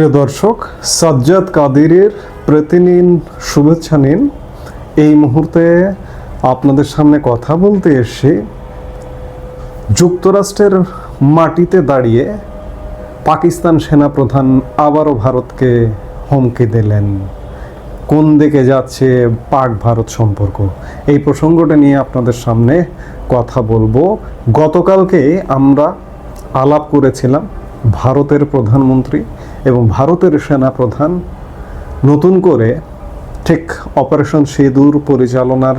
প্রিয় দর্শক, সাজ্জাদ কাদিরের প্রতিদিন শুভেচ্ছা নিন। এই মুহূর্তে আপনাদের সামনে কথা বলতে এসে যুক্তরাষ্ট্রের মাটিতে দাঁড়িয়ে পাকিস্তান সেনাপ্রধান আবারও ভারতকে হুমকি দিলেন। কোন দিকে যাচ্ছে পাক ভারত সম্পর্ক? এই প্রসঙ্গটা নিয়ে আপনাদের সামনে কথা বলব। গতকালকে আমরা আলাপ করেছিলাম ভারতের প্রধানমন্ত্রী এবং ভারতের সেনাপ্রধান নতুন করে ঠিক অপারেশন সিঁদুর পরিচালনার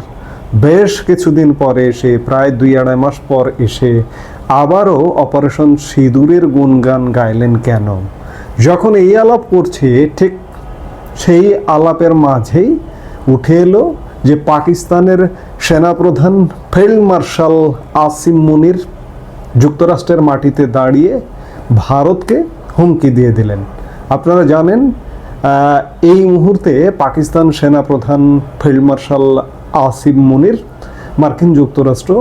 বেশ কিছুদিন পরে এসে, প্রায় দুই আড়াই মাস পর এসে আবারও অপারেশন সিঁদুরের গুণগান গাইলেন কেন? যখন এই আলাপ করছে, ঠিক সেই আলাপের মাঝেই উঠে এলো যে পাকিস্তানের সেনাপ্রধান ফিল্ড মার্শাল আসিম মুনির যুক্তরাষ্ট্রের মাটিতে দাঁড়িয়ে ভারতকে হুমকি দিয়ে দিলেন। আপনারা জানেন এই মুহূর্তে পাকিস্তান সেনাপ্রধান ফিল্ড মার্শাল আসিম মুনির, মার্কিন যুক্তরাষ্ট্র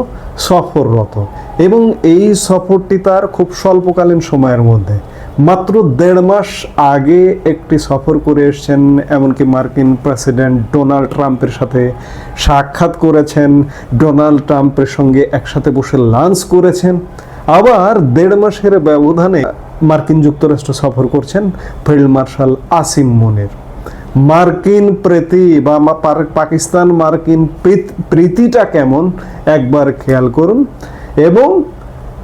সফররত এবং এই সফরটি তার খুব স্বল্পকালীন সময়ের মধ্যে। মাত্র দেড় মাস আগে একটি সফর করে এসছেন, এমনকি মার্কিন প্রেসিডেন্ট ডোনাল্ড ট্রাম্পের সাথে সাক্ষাৎ করেছেন। ডোনাল্ড ট্রাম্পের সঙ্গে একসাথে বসে লাঞ্চ করেছেন। আবার দেড় মাসের ব্যবধানে মার্কিন যুক্তরাষ্ট্র সফর করছেন ফিল্ড মার্শাল আসিম মুনির। মার্কিন প্রীতি বা পাকিস্তান মার্কিন প্রীত- প্রীতিটা কেমন? একবার খেয়াল করুন। এবং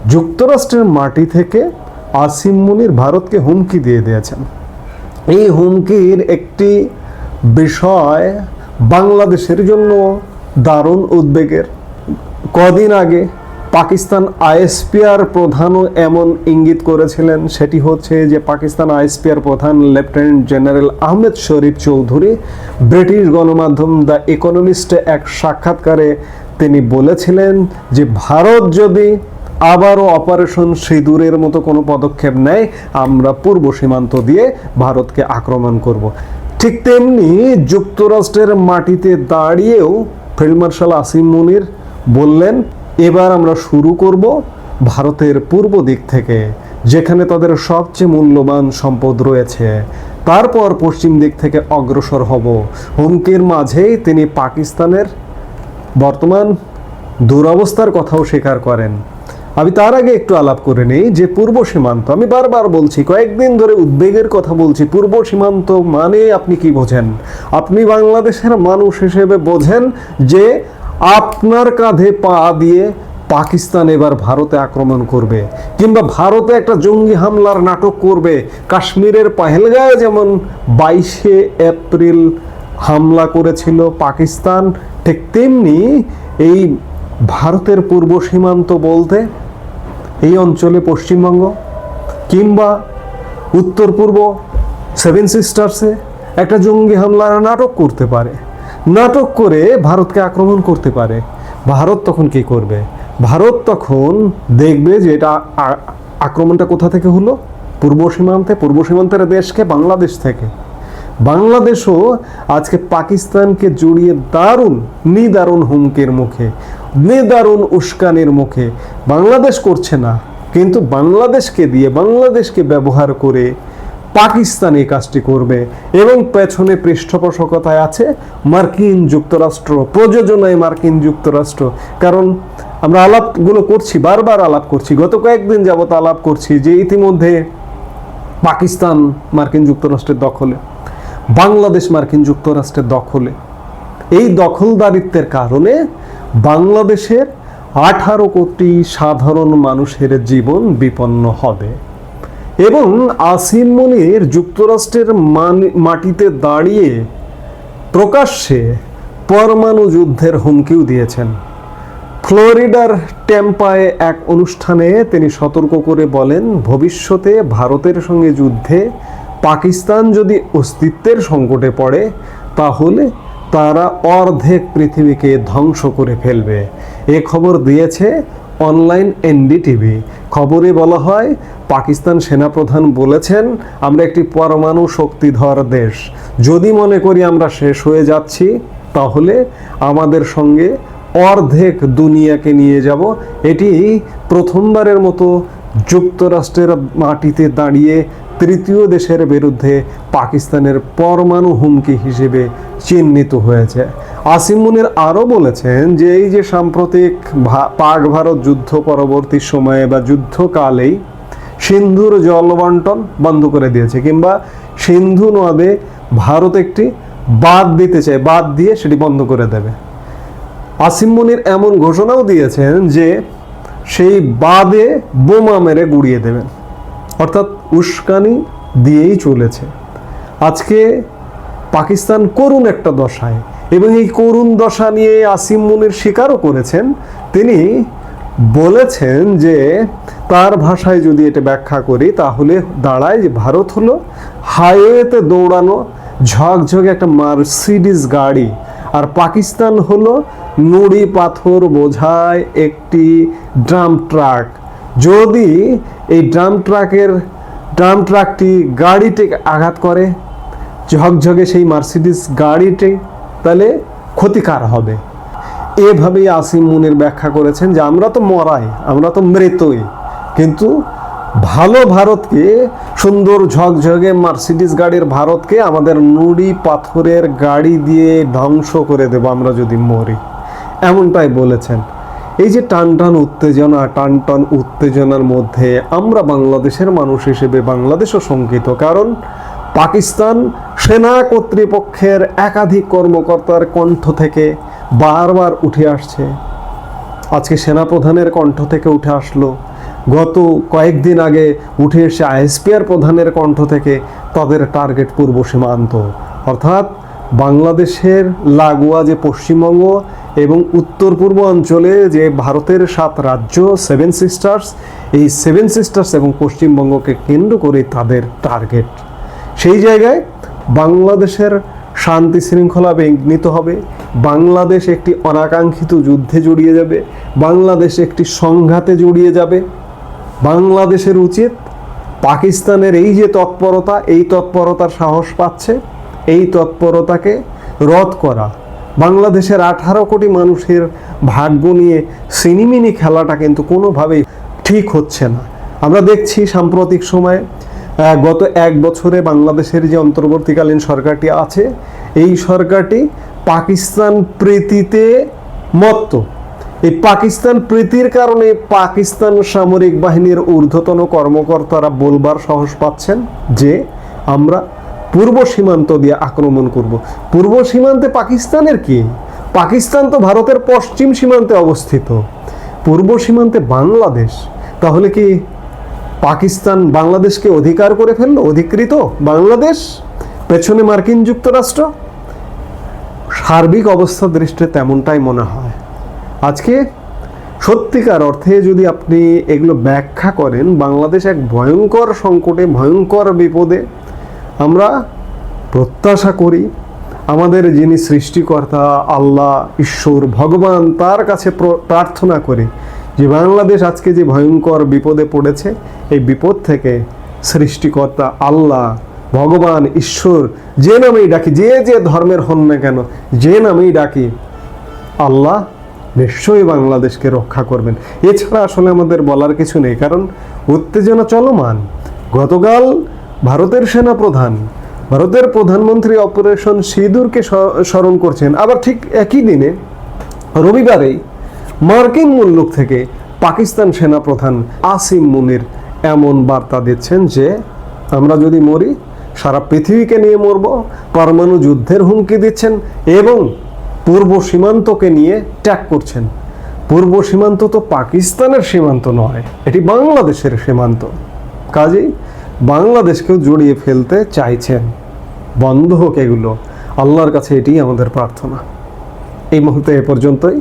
যুক্তরাষ্ট্রের মাটি থেকে আসিম মুনির ভারতকে হুমকি দিয়ে দিয়েছেন। এই হুমকির একটি বিষয় বাংলাদেশের জন্য দারুণ উদ্বেগের। কদিন আগে পাকিস্তান আইএসপিআর প্রধানও এমন ইঙ্গিত করেছিলেন। সেটি হচ্ছে যে পাকিস্তান আইএসপিআর প্রধান lieutenant general Ahmed Sharif Chaudhry British গণমাধ্যম দ্য ইকোনমিস্টে এক সাক্ষাৎকারে তিনি বলেছিলেন যে ভারত যদি আবারও অপারেশন সিঁদুরের মতো কোনো পদক্ষেপ নেয়, আমরা পূর্ব সীমান্ত দিয়ে ভারতকে আক্রমণ করব। ঠিক তেমনি যুক্তরাষ্ট্রের মাটিতে দাঁড়িয়েও ফিল্ড মার্শাল আসিম মুনির বললেন এবার আমরা শুরু করব ভারতের পূর্ব দিক থেকে, যেখানে তাদের সবচেয়ে মূল্যবান সম্পদ রয়েছে। তারপর পশ্চিম দিক থেকে অগ্রসর হব। হুমকির মাঝেই তিনি পাকিস্তানের বর্তমান দুরবস্থার কথাও স্বীকার করেন। আমি তার আগে একটু আলাপ করে নেই যে পূর্ব সীমান্ত, আমি বারবার বলছি, কয়েকদিন ধরে উদ্বেগের কথা বলছি, পূর্ব সীমান্ত মানে আপনি কি বোঝেন? আপনি বাংলাদেশের মানুষ হিসেবে বোঝেন যে আপনার কাঁধে পা দিয়ে পাকিস্তান এবার ভারতে আক্রমণ করবে, কিংবা ভারতে একটা জঙ্গি হামলার নাটক করবে। কাশ্মীরের পাহেলগাঁয়ে যেমন বাইশে এপ্রিল হামলা করেছিল পাকিস্তান, ঠিক তেমনি এই ভারতের পূর্ব সীমান্ত বলতে এই অঞ্চলে পশ্চিমবঙ্গ, কিংবা উত্তর পূর্ব সেভেন সিস্টার্সে একটা জঙ্গি হামলার নাটক করতে পারে। নাটক করে ভারতকে আক্রমণ করতে পারে। ভারত তখন কি করবে? ভারত তখন দেখবে যে এটা আক্রমণটা কোথা থেকে হলো? পূর্ব সীমান্তে, পূর্ব সীমান্তের দেশকে বাংলাদেশ থেকে। বাংলাদেশও আজকে পাকিস্তানকে জড়িয়ে দারুণ, নিদারুণ হুমকির মুখে, নিদারুণ উস্কানির মুখে। বাংলাদেশ করছে না, কিন্তু বাংলাদেশকে দিয়ে, বাংলাদেশকে ব্যবহার করে পাকিস্তান এই কাজটি করবে এবং পেছনে পৃষ্ঠপোষকতায় আছে মার্কিন যুক্তরাষ্ট্র, প্রযোজনায় মার্কিন যুক্তরাষ্ট্র। কারণ আমরা আলাপগুলো করছি, বারবার আলাপ করছি, গত কয়েকদিন যাবত আলাপ করছি যে ইতিমধ্যে পাকিস্তান মার্কিন যুক্তরাষ্ট্রের দখলে, বাংলাদেশ মার্কিন যুক্তরাষ্ট্রের দখলে। এই দখলদারিত্বের কারণে বাংলাদেশের আঠারো কোটি সাধারণ মানুষের জীবন বিপন্ন হবে। এবং আসিম মনির যুক্তরাষ্ট্রের মাটিতে দাঁড়িয়ে প্রকাশ্যে পরমাণু যুদ্ধের হুমকিও দিয়েছেন। ফ্লোরিডার টেম্পায় এক অনুষ্ঠানে তিনি সতর্ক করে বলেন, ভবিষ্যতে ভারতের সঙ্গে যুদ্ধে পাকিস্তান যদি অস্তিত্বের সংকটে পড়ে, তাহলে তারা অর্ধেক পৃথিবীকে ধ্বংস করে ফেলবে। এ খবর দিয়েছে অনলাইন এনডিটিভি। খবরে বলা হয় পাকিস্তান সেনাপ্রধান বলেছেন, আমরা একটি পরমাণু শক্তিধর দেশ। যদি মনে করি আমরা শেষ হয়ে যাচ্ছি, তাহলে আমাদের সঙ্গে অর্ধেক দুনিয়াকে নিয়ে যাব। এটি প্রথমবারের মতো যুক্তরাষ্ট্রের মাটিতে দাঁড়িয়ে তৃতীয় দেশের বিরুদ্ধে পাকিস্তানের পরমাণু হুমকি হিসেবে চিহ্নিত হয়েছে। আসিম মুনির আরও বলেছেন যে, এই যে সাম্প্রতিক পাক ভারত যুদ্ধ পরবর্তী সময়ে বা যুদ্ধকালেই সিন্ধুর জল বন্টন বন্ধ করে দিয়েছে, কিংবা সিন্ধু নদে ভারত একটি বাদ দিতে চায় বাদ দিয়ে সেটি বন্ধ করে দেবে। আসিম মুনির এমন ঘোষণাও দিয়েছেন যে সেই বাদে বোমা মেরে গুড়িয়ে দেবেন অর্থাৎ উস্কানি দিয়েই চলেছে। আজকে পাকিস্তান করুণ একটা দশায়, এবং এই করুণ দশা নিয়ে আসিম মুনির স্বীকারও করেছেন। তিনি বলেছেন যে তার ভাষায় যদি এটা ব্যাখ্যা করি, তাহলে দাঁড়ায় যে ভারত হলো হাইওয়েতে দৌড়ানো ঝকঝকে একটা মার্সিডিস গাড়ি আর পাকিস্তান হলো নুড়ি পাথর বোঝায় একটি ড্রাম ট্রাক। যদি এই ড্রাম ট্রাকের, ড্রাম ট্রাকটি গাড়িটিকে আঘাত করে, ঝকঝকে সেই মার্সিডিস গাড়িটি, তাহলে ক্ষতিকার হবে। এভাবেই আসিম মুনির ব্যাখ্যা করেছেন যে আমরা তো মরাই, আমরা তো মৃতই। কিন্তু ভালো ভারতকে, সুন্দর ঝকঝকে মার্সিডিস গাড়ির ভারতকে আমাদের নুড়ি পাথরের গাড়ি দিয়ে ধ্বংস করে দেব আমরা যদি মরি। এমনটাই বলেছেন। এই যে টান টান উত্তেজনা, টান টান উত্তেজনার মধ্যে আমরা বাংলাদেশের মানুষ হিসেবে, বাংলাদেশও শঙ্কিত। কারণ পাকিস্তান সেনা কর্তৃপক্ষের একাধিক কর্মকর্তার কণ্ঠ থেকে বারবার উঠে আসছে। আজকে সেনাপ্রধানের কণ্ঠ থেকে উঠে আসলো। গত কয়েকদিন আগে উঠে এসে আইএসপিআর প্রধানের কণ্ঠ থেকে তাদের টার্গেট পূর্ব সীমান্ত। অর্থাৎ বাংলাদেশের লাগোয়া যে পশ্চিমবঙ্গ এবং উত্তর পূর্ব অঞ্চলে যে ভারতের সাত রাজ্য সেভেন সিস্টার্স এই সেভেন সিস্টার্স এবং পশ্চিমবঙ্গকে কেন্দ্র করে তাদের টার্গেট। সেই জায়গায় বাংলাদেশের শান্তি শৃঙ্খলা বিঘ্নিত হবে। বাংলাদেশ একটি অনাকাঙ্ক্ষিত যুদ্ধে জড়িয়ে যাবে। বাংলাদেশ একটি সংঘাতে জড়িয়ে যাবে। বাংলাদেশের উচিত পাকিস্তানের এই যে তৎপরতা, এই তৎপরতার সাহস পাচ্ছে। এই তৎপরতাকে রদ করা। বাংলাদেশের আঠারো কোটি মানুষের ভাগ্য নিয়ে সিনিমিনি খেলাটা কিন্তু কোনোভাবেই ঠিক হচ্ছে না। আমরা দেখছি সাম্প্রতিক সময়ে গত এক বছরে বাংলাদেশের যে অন্তর্বর্তীকালীন সরকারটি আছে, এই সরকারটি পাকিস্তান প্রীতিতে মত্ত। এই পাকিস্তান প্রীতির কারণে পাকিস্তান সামরিক বাহিনীর ঊর্ধ্বতন কর্মকর্তারা বলবার সাহস পাচ্ছেন যে আমরা পূর্ব সীমান্ত দিয়ে আক্রমণ করব। পূর্ব সীমান্তে পাকিস্তানের কি? পাকিস্তান তো ভারতের পশ্চিম সীমান্তে অবস্থিত। পূর্ব সীমান্তে বাংলাদেশ। তাহলে কি পাকিস্তান বাংলাদেশকে অধিকার করে ফেলল, অধিকৃত বাংলাদেশ, পেছনে মার্কিন যুক্তরাষ্ট্র। সার্বিক অবস্থা দৃষ্টিতে তেমনটাই মনে হয়। আজকে সত্যিকার অর্থে যদি আপনি এগুলো ব্যাখ্যা করেন, বাংলাদেশ এক ভয়ঙ্কর সংকটে, ভয়ঙ্কর বিপদে, আমরা প্রত্যাশা করি আমাদের যিনি সৃষ্টিকর্তা, আল্লাহ, ঈশ্বর, ভগবান, তার কাছে প্র- প্রার্থনা করি যে বাংলাদেশ আজকে যে ভয়ঙ্কর বিপদে পড়েছে, এই বিপদ থেকে সৃষ্টিকর্তা আল্লাহ, ভগবান, ঈশ্বর, যে নামেই ডাকি, যে যে ধর্মের হন না কেন, যে নামেই ডাকি, আল্লাহ নিশ্চয়ই বাংলাদেশকে রক্ষা করবেন। এছাড়া আসলে আমাদের বলার কিছু নেই, কারণ উত্তেজনা চলমান। গতকাল ভারতের সেনা প্রধান ভারতের প্রধানমন্ত্রী অপারেশন সিঁদুরকে স্মরণ করছেন। আবার ঠিক একই দিনে, রবিবারেই মার্কিন মুল্লুক থেকে পাকিস্তান সেনা প্রধান আসিম মুনির এমন বার্তা দিচ্ছেন যে, আমরা যদি মরি, সারা পৃথিবীকে নিয়ে মরব। পরমাণু যুদ্ধের হুমকি দিচ্ছেন এবং পূর্ব সীমান্তকে নিয়ে ট্যাগ করছেন। পূর্ব সীমান্ত তো পাকিস্তানের সীমান্ত নয়, এটি বাংলাদেশের সীমান্ত। কাজেই বাংলাদেশকেও জড়িয়ে ফেলতে চাইছেন। বন্ধ হোক এগুলো, আল্লাহর কাছে এটিই আমাদের প্রার্থনা। এই মুহূর্তে এ পর্যন্তই।